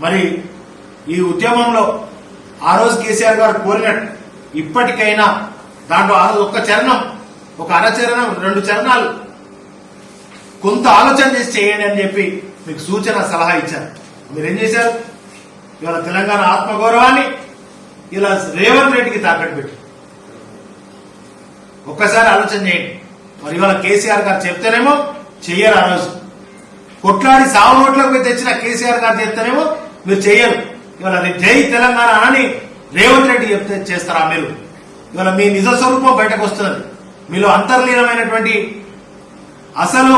మరి ఈ ఉద్యమంలో ఆ రోజు కేసీఆర్ గారు కోరినట్టు ఇప్పటికైనా దాంట్లో ఆ రోజు ఒక్క చరణం ఒక అరచరణం రెండు చరణాలు కొంత ఆలోచన చేసి చేయండి అని చెప్పి మీకు సూచన సలహా ఇచ్చారు. మీరేం చేశారు? ఇవాళ తెలంగాణ ఆత్మగౌరవాన్ని ఇలా రేవంత్ రెడ్డికి తాకట్టు పెట్టి ఒక్కసారి ఆలోచన చేయండి. మరి ఇవాళ కేసీఆర్ గారు చెప్తేనేమో చెయ్యరు ఆ రోజు. కొట్లాడి సావు నోట్లోకి తెచ్చిన కేసీఆర్ గారు చెప్తేనేమో మీరు చేయరు ఇవాళ రేపు జై తెలంగాణ అని రేవంత్ రెడ్డి చెప్తే చేస్తారా మీరు? ఇవాళ మీ నిజ స్వరూపం బయటకు వస్తున్నది. మీలో అంతర్లీనమైనటువంటి అసలు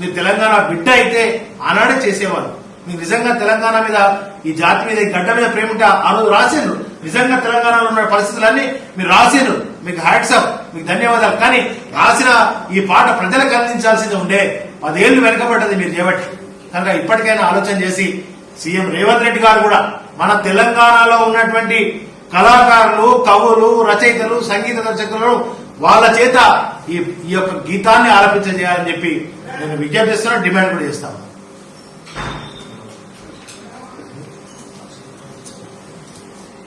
మీ తెలంగాణ బిడ్డ అయితే ఆనాడే చేసేవారు మీకు నిజంగా తెలంగాణ మీద ఈ జాతి మీద ఈ గడ్డ మీద ప్రేమ ఉంటే ఆ రోజు రాసిండ్రు. నిజంగా తెలంగాణలో ఉన్న పరిస్థితులన్నీ మీరు రాసిండ్రు. మీకు హ్యాట్సప్ మీకు ధన్యవాదాలు. కానీ రాసిన ఈ పాట ప్రజలకు అందించాల్సింది ఉండే. పదేళ్ళు వెనకబడ్డది మీరు చేయబట్టి కనుక ఇప్పటికైనా ఆలోచన చేసి సీఎం రేవంత్ రెడ్డి గారు కూడా మన తెలంగాణలో ఉన్నటువంటి కళాకారులు కవులు రచయితలు సంగీత దర్శకులను వాళ్ళ చేత ఈ ఈ యొక్క గీతాన్ని ఆలపించేయాలని చెప్పి నేను విజ్ఞప్తి డిమాండ్ కూడా చేస్తాను.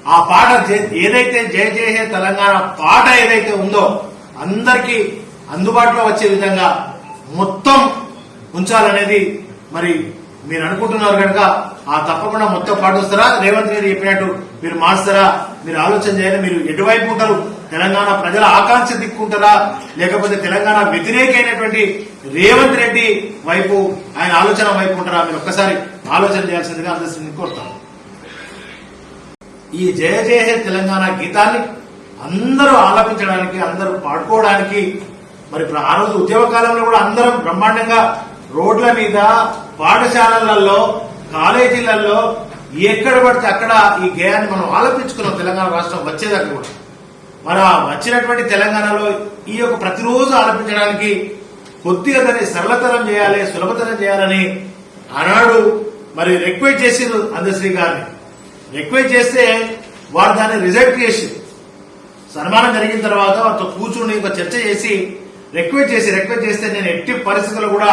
ఆ పాట ఏదైతే జయ జయ హే తెలంగాణ పాట ఏదైతే ఉందో అందరికీ అందుబాటులో వచ్చే విధంగా మొత్తం ఉంచాలనేది మరి మీరు అనుకుంటున్నారు కనుక ఆ తప్పకుండా మొత్తం పాటిస్తారా? రేవంత్ గారు చెప్పినట్టు మీరు మార్స్తారా? మీరు ఆలోచన చేయాలి. మీరు ఎటువైపు ఉంటారు? తెలంగాణ ప్రజల ఆకాంక్ష దిక్కుంటారా? లేకపోతే తెలంగాణ వ్యతిరేకమైనటువంటి రేవంత్ రెడ్డి వైపు ఆయన ఆలోచన వైపు ఉంటారా? మీరు ఒక్కసారి ఆలోచన చేయాల్సిందిగా అందరినీ కోరుతాను. ఈ జయ జయ హే తెలంగాణ గీతాన్ని అందరూ ఆలపించడానికి అందరూ పాడుకోవడానికి మరి ఆ రోజు ఉద్యమ కాలంలో కూడా అందరం బ్రహ్మాండంగా రోడ్ల మీద పాఠశాలలలో కాలేజీలలో ఎక్కడ పడితే అక్కడ ఈ గేయాన్ని మనం ఆలపించుకున్నాం తెలంగాణ రాష్ట్రం వచ్చేదాకా కూడా. మరి ఆ వచ్చినటువంటి తెలంగాణలో ఈ యొక్క ప్రతిరోజు ఆలపించడానికి కొద్దిగా దాన్ని సరళతరం చేయాలి సులభతరం చేయాలని ఆనాడు మరి రిక్వెస్ట్ చేసిండ్రు అందశ్రీ గారిని. రిక్వెస్ట్ చేస్తే వారు దాన్ని రిజెక్ట్ చేసి సన్మానం జరిగిన తర్వాత వారితో కూర్చుని ఒక చర్చ చేసి రిక్వెస్ట్ చేసి రిక్వెస్ట్ చేస్తే నేను ఎట్టి పరిస్థితుల్లో కూడా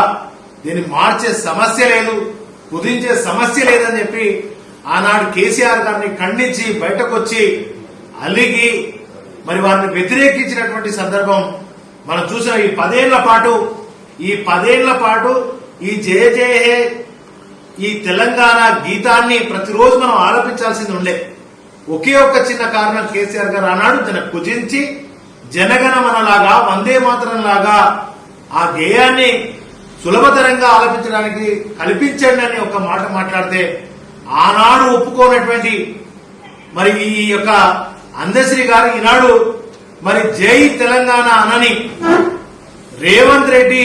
దీన్ని మార్చే సమస్య లేదు కుదించే సమస్య లేదని చెప్పి ఆనాడు కేసీఆర్ గారిని ఖండించి బయటకు వచ్చి అలిగి మరి వారిని వ్యతిరేకించినటువంటి సందర్భం మనం చూసిన ఈ పదేళ్ళ పాటు ఈ పదేళ్ళ పాటు ఈ జయ జయ హే ఈ తెలంగాణ గీతాన్ని ప్రతిరోజు మనం ఆలపించాల్సింది ఉండే. ఒకే ఒక్క చిన్న కారణం కేసీఆర్ గారు ఆనాడు తన కుజించి జనగణమనలాగా వందే మాత్రం లాగా ఆ గేయాన్ని సులభతరంగా ఆలపించడానికి కల్పించండి అని ఒక మాట మాట్లాడితే ఆనాడు ఒప్పుకోనటువంటి మరి ఈ యొక్క అందశ్రీ గారు ఈనాడు మరి జై తెలంగాణ అనని రేవంత్ రెడ్డి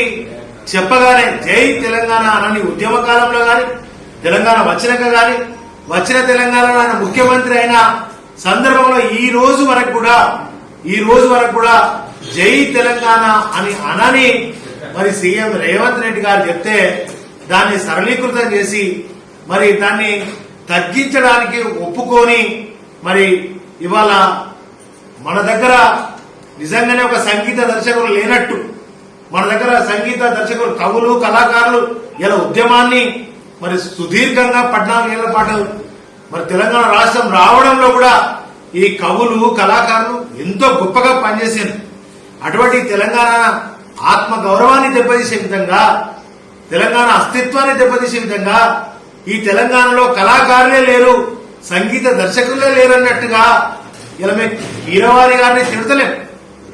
చెప్పగానే జై తెలంగాణ అనని ఉద్యమ కాలంలో గాని తెలంగాణ వచ్చినాక గాని వచ్చిన తెలంగాణలో ఆయన ముఖ్యమంత్రి అయిన సందర్భంలో ఈ రోజు వరకు కూడా ఈ రోజు వరకు కూడా జై తెలంగాణ అని అనని మరి సీఎం రేవంత్ రెడ్డి గారు చెప్తే దాన్ని సరళీకృతం చేసి మరి దాన్ని తగ్గించడానికి ఒప్పుకొని మరి ఇవాళ మన దగ్గర నిజంగానే ఒక సంగీత దర్శకులు లేనట్టు మన దగ్గర సంగీత దర్శకులు కవులు కళాకారులు ఇలా ఉద్యమాన్ని మరి సుదీర్ఘంగా పద్నాలుగేళ్ళ పాటు మరి తెలంగాణ రాష్ట్రం రావడంలో కూడా ఈ కవులు కళాకారులు ఎంతో గొప్పగా పనిచేసారు అటువంటి తెలంగాణ ఆత్మ గౌరవాన్ని దెబ్బతీసే విధంగా తెలంగాణ అస్తిత్వాన్ని దెబ్బతీసే విధంగా ఈ తెలంగాణలో కళాకారులే లేరు సంగీత దర్శకులే లేరన్నట్టుగా ఇలా మేము కీరవాణి గారిని తిడతలేం.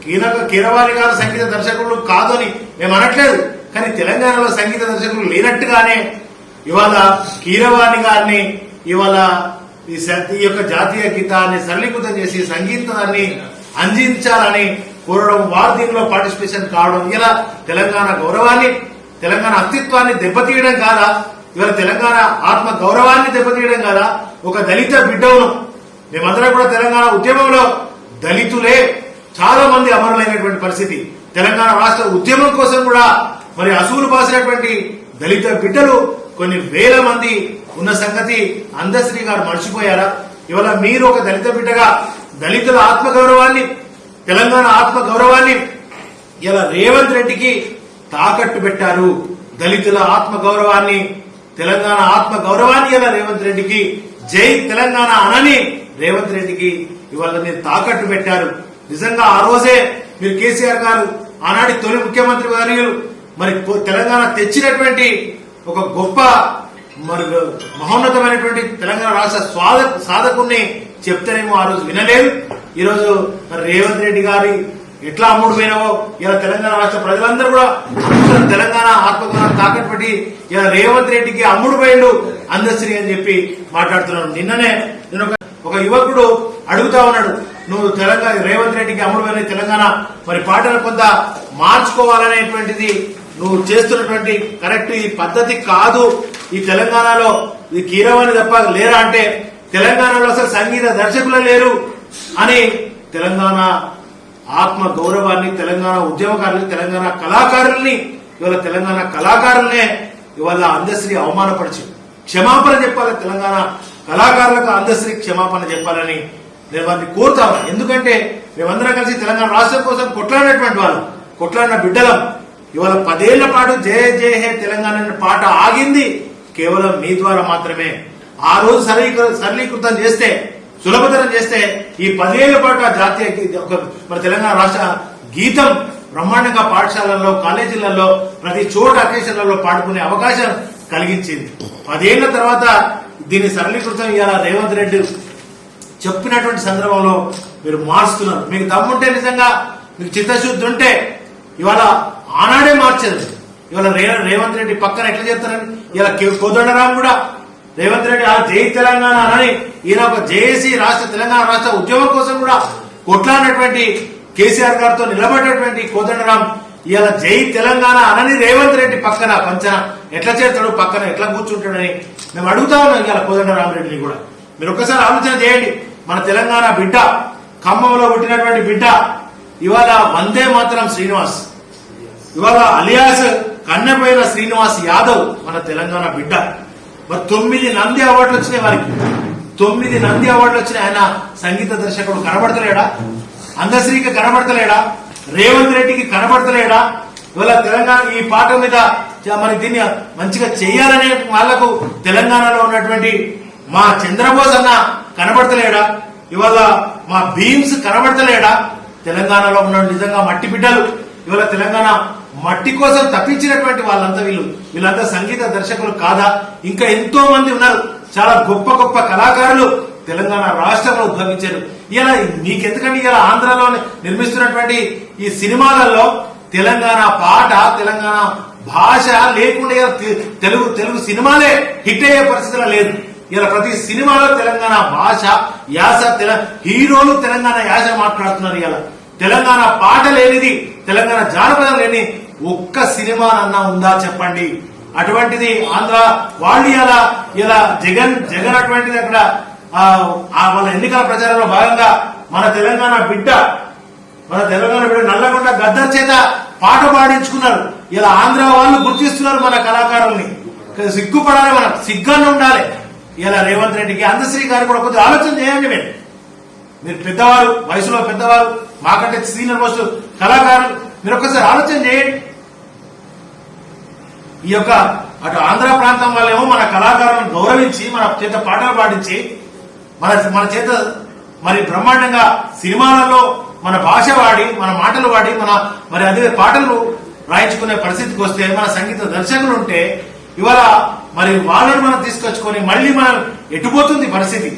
కీర కీరవాణి గారు సంగీత దర్శకులు కాదని మేము అనట్లేదు కానీ తెలంగాణలో సంగీత దర్శకులు లేనట్టుగానే ఇవాళ కీరవాణి గారిని ఇవాళ ఈ స- ఈ యొక్క జాతీయ గీతాన్ని సరళీకృతం చేసి సంగీతాన్ని అందించాలని కోరడం వారు దీనిలో పార్టిసిపేషన్ కావడం. ఇలా తెలంగాణ గౌరవాన్ని తెలంగాణ అస్తిత్వాన్ని దెబ్బతీయడం కాదా? ఇవాళ తెలంగాణ ఆత్మ గౌరవాన్ని దెబ్బతీయడం కదా? ఒక దళిత బిడ్డవును. మేమందరం కూడా తెలంగాణ ఉద్యమంలో దళితులే. చాలా మంది అమరులైనటువంటి పరిస్థితి. తెలంగాణ రాష్ట్ర ఉద్యమం కోసం కూడా మరి అసూలు పాసినటువంటి దళిత బిడ్డలు కొన్ని వేల మంది ఉన్న సంగతి అందశ్రీ గారు మర్చిపోయారా? ఇవాళ మీరు ఒక దళిత బిడ్డగా దళితుల ఆత్మ గౌరవాన్ని తెలంగాణ ఆత్మ గౌరవాన్ని ఇలా రేవంత్ రెడ్డికి తాకట్టు పెట్టారు. దళితుల ఆత్మ గౌరవాన్ని తెలంగాణ ఆత్మ గౌరవాన్ని ఇలా రేవంత్ రెడ్డికి జై తెలంగాణ అనని రేవంత్ రెడ్డికి ఇవాళ మీరు తాకట్టు పెట్టారు. నిజంగా ఆ రోజే మీరు కేసీఆర్ గారు ఆనాటి తొలి ముఖ్యమంత్రి వర్యులు మరి తెలంగాణ తెచ్చినటువంటి ఒక గొప్ప మరి మహోన్నతమైనటువంటి తెలంగాణ రాష్ట్ర స్వాద సాధకుణ్ణి చెప్తేనేమో ఆ రోజు వినలేదు. ఈరోజు రేవంత్ రెడ్డి గారి ఎట్లా అమ్ముడు పోయినావో ఇలా తెలంగాణ రాష్ట్ర ప్రజలందరూ కూడా తెలంగాణ ఆత్మగౌరవం తాకట్టు పెట్టి ఇలా రేవంత్ రెడ్డికి అమ్ముడు పోయిండు అందశ్రీ అని చెప్పి మాట్లాడుతున్నాను నిన్ననే నేను ఒక ఒక యువకుడు అడుగుతా ఉన్నాడు నువ్వు తెలంగాణ రేవంత్ రెడ్డికి అమ్ముడు పోయిన తెలంగాణ మరి పాటను కొంత మార్చుకోవాలనేటువంటిది నువ్వు చేస్తున్నటువంటి కరెక్ట్ ఈ పద్ధతి కాదు. ఈ తెలంగాణలో ఇది కీరవాణి తప్ప లేరా అంటే తెలంగాణలో అసలు సంగీత దర్శకులు లేరు అని తెలంగాణ ఆత్మ గౌరవాన్ని తెలంగాణ ఉద్యమకారుల్ని తెలంగాణ కళాకారుల్ని ఇవాళ తెలంగాణ కళాకారులనే ఇవాళ అందశ్రీ అవమానపరిచింది క్షమాపణ చెప్పాలి. తెలంగాణ కళాకారులకు అందశ్రీ క్షమాపణ చెప్పాలని నేను వారిని కోరుతాను ఎందుకంటే మేమందరం కలిసి తెలంగాణ రాష్ట్రం కోసం కొట్లాడినటువంటి వాళ్ళు కొట్లాడిన బిడ్డలం. ఇవాళ పదేళ్ళ పాటు జయ జయ హే తెలంగాణ పాట ఆగింది. కేవలం మీ ద్వారా మాత్రమే ఆ రోజు సరళీకృ సరళీకృతం చేస్తే సులభతరం చేస్తే ఈ పదేళ్ళ పాటు ఆ జాతీయ గీ- ఒక మన తెలంగాణ రాష్ట్ర గీతం బ్రహ్మాండంగా పాఠశాలల్లో కాలేజీలలో ప్రతి చోట అకేషన్లలో పాడుకునే అవకాశం కలిగించింది. పదేళ్ళ తర్వాత దీన్ని సరళీకృతం ఇవాళ రేవంత్ రెడ్డి చెప్పినటువంటి సందర్భంలో మీరు మారుస్తున్నారు. మీకు దమ్ముంటే నిజంగా మీకు చిత్తశుద్ధి ఉంటే ఇవాళ ఆనాడే మార్చేది ఇవాళ రేవంత్ రెడ్డి పక్కన ఎట్లా చెప్తారని ఇలా కోదండరాం కూడా రేవంత్ రెడ్డి ఆ జై తెలంగాణ అని ఈయన ఒక జేఏసీ రాష్ట్ర తెలంగాణ రాష్ట్ర ఉద్యమం కోసం కూడా కొట్లాడినటువంటి కేసీఆర్ గారితో నిలబడినటువంటి కోదండరాం ఇవాళ జై తెలంగాణ అనని రేవంత్ రెడ్డి పక్కన పంచన ఎట్లా చేస్తాడు పక్కన ఎట్లా కూర్చుంటాడని మేము అడుగుతా ఉన్నాం ఇవాళ కోదండరామరెడ్డిని కూడా. మీరు ఒక్కసారి ఆలోచన చేయండి. మన తెలంగాణ బిడ్డ ఖమ్మంలో పుట్టినటువంటి బిడ్డ ఇవాళ వందే మాత్రం శ్రీనివాస్. ఇవాళ అలియాస్ కన్నెపోయిన శ్రీనివాస్ యాదవ్ మన తెలంగాణ బిడ్డ. మరి తొమ్మిది నంది అవార్డులు వచ్చినాయి వారికి. తొమ్మిది నంది అవార్డులు వచ్చినాయి. ఆయన సంగీత దర్శకుడు కనబడతలేడా? అందశ్రీకి కనబడతలేడా? రేవంత్ రెడ్డికి కనబడతలేడా? ఇవాళ తెలంగాణ ఈ పాట మీద చ- మరి దీన్ని మంచిగా చెయ్యాలనే వాళ్ళకు తెలంగాణలో ఉన్నటువంటి మా చంద్రబోస్ అన్న కనబడతలేడా? ఇవాళ మా భీమ్స్ కనబడతలేడా? తెలంగాణలో ఉన్న నిజంగా మట్టి బిడ్డలు. ఇవాళ తెలంగాణ మట్టి కోసం తప్పించినటువంటి వాళ్ళంతా వీళ్ళు. వీళ్ళంతా సంగీత దర్శకులు కాదా? ఇంకా ఎంతో మంది ఉన్నారు. చాలా గొప్ప గొప్ప కళాకారులు తెలంగాణ రాష్ట్రంలో ఉద్భవించారు. ఇలా మీకెందుకంటే ఇలా ఆంధ్రలో నిర్మిస్తున్నటువంటి ఈ సినిమాలలో తెలంగాణ పాట తెలంగాణ భాష లేకుండా తె- తెలుగు తెలుగు సినిమాలే హిట్ అయ్యే పరిస్థితిలో లేదు. ఇలా ప్రతి సినిమాలో తెలంగాణ భాష యాస తెల హీరోలు తెలంగాణ యాస మాట్లాడుతున్నారు ఇలా. తెలంగాణ పాట లేనిది తెలంగాణ జానపదం లేని ఒక్క సినిమా అన్నా ఉందా చెప్పండి? అటువంటిది ఆంధ్ర వాళ్ళు ఇలా ఇలా జగన్ జగన్ అటువంటిది అక్కడ వాళ్ళ ఎన్నికల ప్రచారంలో భాగంగా మన తెలంగాణ బిడ్డ మన తెలంగాణ బిడ్డ నల్లగొండ గద్దర్ చేత పాట పాడించుకున్నారు. ఇలా ఆంధ్ర వాళ్ళు గుర్తిస్తున్నారు మన కళాకారుల్ని. సిగ్గుపడాలి మనం సిగ్గానే ఉండాలి. ఇలా రేవంత్ రెడ్డికి అందశ్రీ గారు కూడా కొద్దిగా ఆలోచన చేయండి మీరు. మీరు పెద్దవారు వయసులో పెద్దవారు మాకంటే సీనియర్ మోస్ట్ కళాకారులు మీరు ఒక్కసారి ఆలోచన చేయండి. ఈ యొక్క అటు ఆంధ్ర ప్రాంతం వాళ్ళేమో మన కళాకారులను గౌరవించి మన చేత పాటలు పాడించి మన మన చేత మరి బ్రహ్మాండంగా సినిమాలలో మన భాష వాడి మన మాటలు వాడి మన మరి అదే పాటలు రాయించుకునే పరిస్థితికి వస్తే మన సంగీత దర్శకులు ఉంటే ఇవాళ మరి వాళ్ళని మనం తీసుకొచ్చుకొని మళ్ళీ మనం ఎటుపోతుంది పరిస్థితి?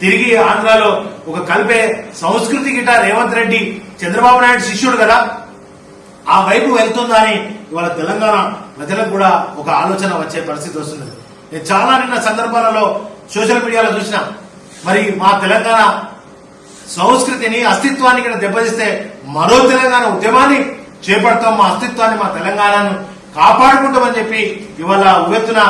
తిరిగి ఆంధ్రాలో ఒక కలిపే సంస్కృతి గిట రేవంత్ రెడ్డి చంద్రబాబు నాయుడు శిష్యుడు కదా? ఆ వైపు వెళ్తుందని ఇవాళ తెలంగాణ ప్రజలకు కూడా ఒక ఆలోచన వచ్చే పరిస్థితి వస్తుంది. నేను చాలా నిన్న సందర్భాలలో సోషల్ మీడియాలో చూసిన మరి మా తెలంగాణ సంస్కృతిని అస్తిత్వాన్ని ఇక్కడ దెబ్బతీస్తే మరో తెలంగాణ ఉద్యమాన్ని చేపడతాం మా అస్తిత్వాన్ని మా తెలంగాణను కాపాడుకుంటామని చెప్పి ఇవాళ ఉవ్వెత్తున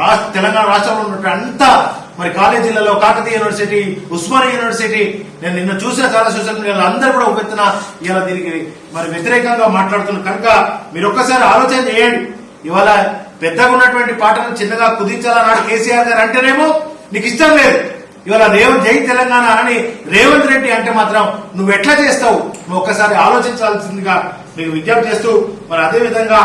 రాష్ట్ర తెలంగాణ రాష్ట్రంలో ఉన్నటువంటి అంతా మరి కాలేజీలలో కాకతీయ యూనివర్సిటీ ఉస్మానియా యూనివర్సిటీ నేను నిన్న చూసిన చాలా సోషల్ మీడియాలో అందరూ కూడా ఒపెత్తున ఇలా దీనికి మరి వ్యతిరేకంగా మాట్లాడుతున్నారు కనుక మీరు ఒక్కసారి ఆలోచన చేయండి. ఇవాళ పెద్దగా ఉన్నటువంటి పాటను చిన్నగా కుదించాలన్నాడు కేసీఆర్ గారు అంటేనేమో నీకు ఇష్టం లేదు. ఇవాళ రేవంత్ జై తెలంగాణ అని రేవంత్ రెడ్డి అంటే మాత్రం నువ్వు ఎట్లా చేస్తావు? నువ్వు ఒక్కసారి ఆలోచించాల్సిందిగా మీకు విజ్ఞప్తి చేస్తూ మరి అదే విధంగా